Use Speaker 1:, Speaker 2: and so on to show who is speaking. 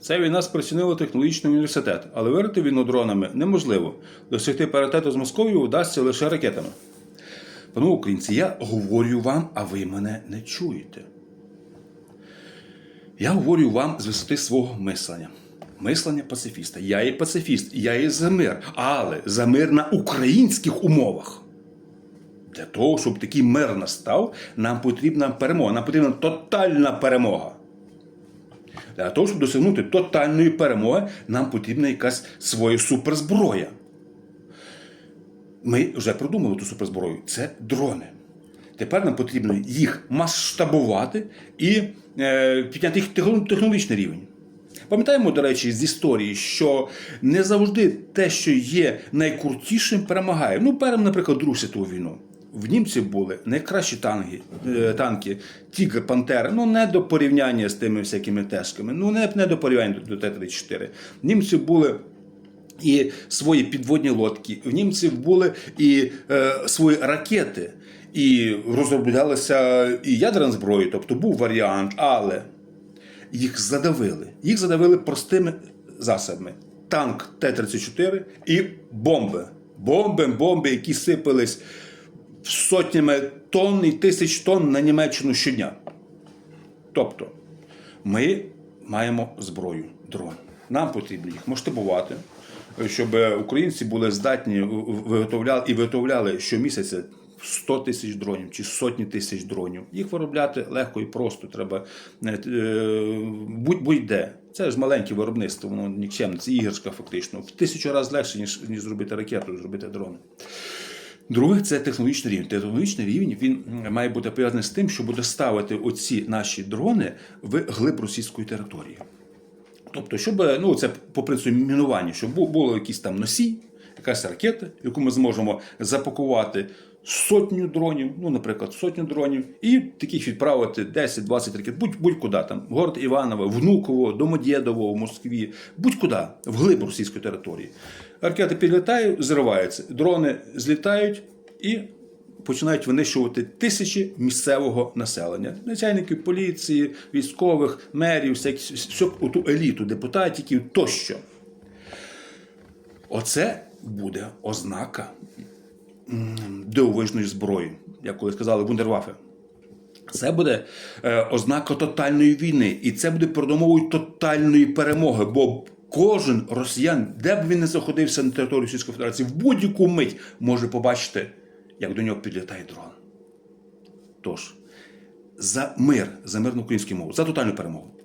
Speaker 1: Ця війна спричинила технологічний університет, але вирити війну дронами неможливо. Досягти паритету з Московією вдасться лише ракетами. Пане українці, я говорю вам, а ви мене не чуєте. Я говорю вам з висоти свого мислення. Мислення пацифіста. Я є пацифіст, я є за мир, але за мир на українських умовах. Для того, щоб такий мир настав, нам потрібна перемога. Нам потрібна тотальна перемога. Для того, щоб досягнути тотальної перемоги, нам потрібна якась своя суперзброя. Ми вже продумали ту суперзброю. Це дрони. Тепер нам потрібно їх масштабувати і е, підняти їх технологічний рівень. Пам'ятаємо, до речі, з історії, що не завжди те, що є найкрутішим, перемагає. Ну, беремо, наприклад, Другу світову війну. В німців були найкращі танки, е, танки Тігр, Пантера, ну не до порівняння з тими всякими тешками, ну не, не до порівняння до Т-34. В німців були і свої підводні лодки, в німців були і е, свої ракети, і розроблялася і ядерна зброя, тобто був варіант, але їх задавили. Їх задавили простими засобами: танк Т-34 і бомби. Бомби, бомби, які сипались сотнями тонн і тисяч тонн на Німеччину щодня. Тобто, ми маємо зброю дрон. Нам потрібно їх масштабувати, щоб українці були здатні виготовляли і виготовляли щомісяця 100 тисяч дронів чи сотні тисяч дронів. Їх виробляти легко і просто. Треба е, будь- будь-де. Це ж маленьке виробництво, воно нікчемне, це іграшка фактично. В тисячу разів легше, ніж, ніж зробити ракету, зробити дрон. Друге, це технологічний рівень. Технологічний рівень він має бути пов'язаний з тим, щоб доставити оці наші дрони в глиб російської території. Тобто, щоб ну це по принципу мінування, щоб було якийсь там носій, якась ракета, яку ми зможемо запакувати сотню дронів, ну, наприклад, сотню дронів, і таких відправити 10-20 ракет, будь, будь-куди там, в город Іваново, Внуково, Домодєдово, в Москві, будь-куди, вглиб російської території. Ракети підлітають, зриваються, дрони злітають і починають винищувати тисячі місцевого населення, начальників поліції, військових, мерів, всю ту еліту, депутатів тощо. Оце буде ознака дивовижної зброї, як коли сказали Вундервафе. Це буде е, ознака тотальної війни, і це буде передумовою тотальної перемоги. Бо кожен росіян, де б він не знаходився на території Російської Федерації, в будь-яку мить може побачити, як до нього підлітає дрон. Тож, за мир, за мирну українську мову, за тотальну перемогу.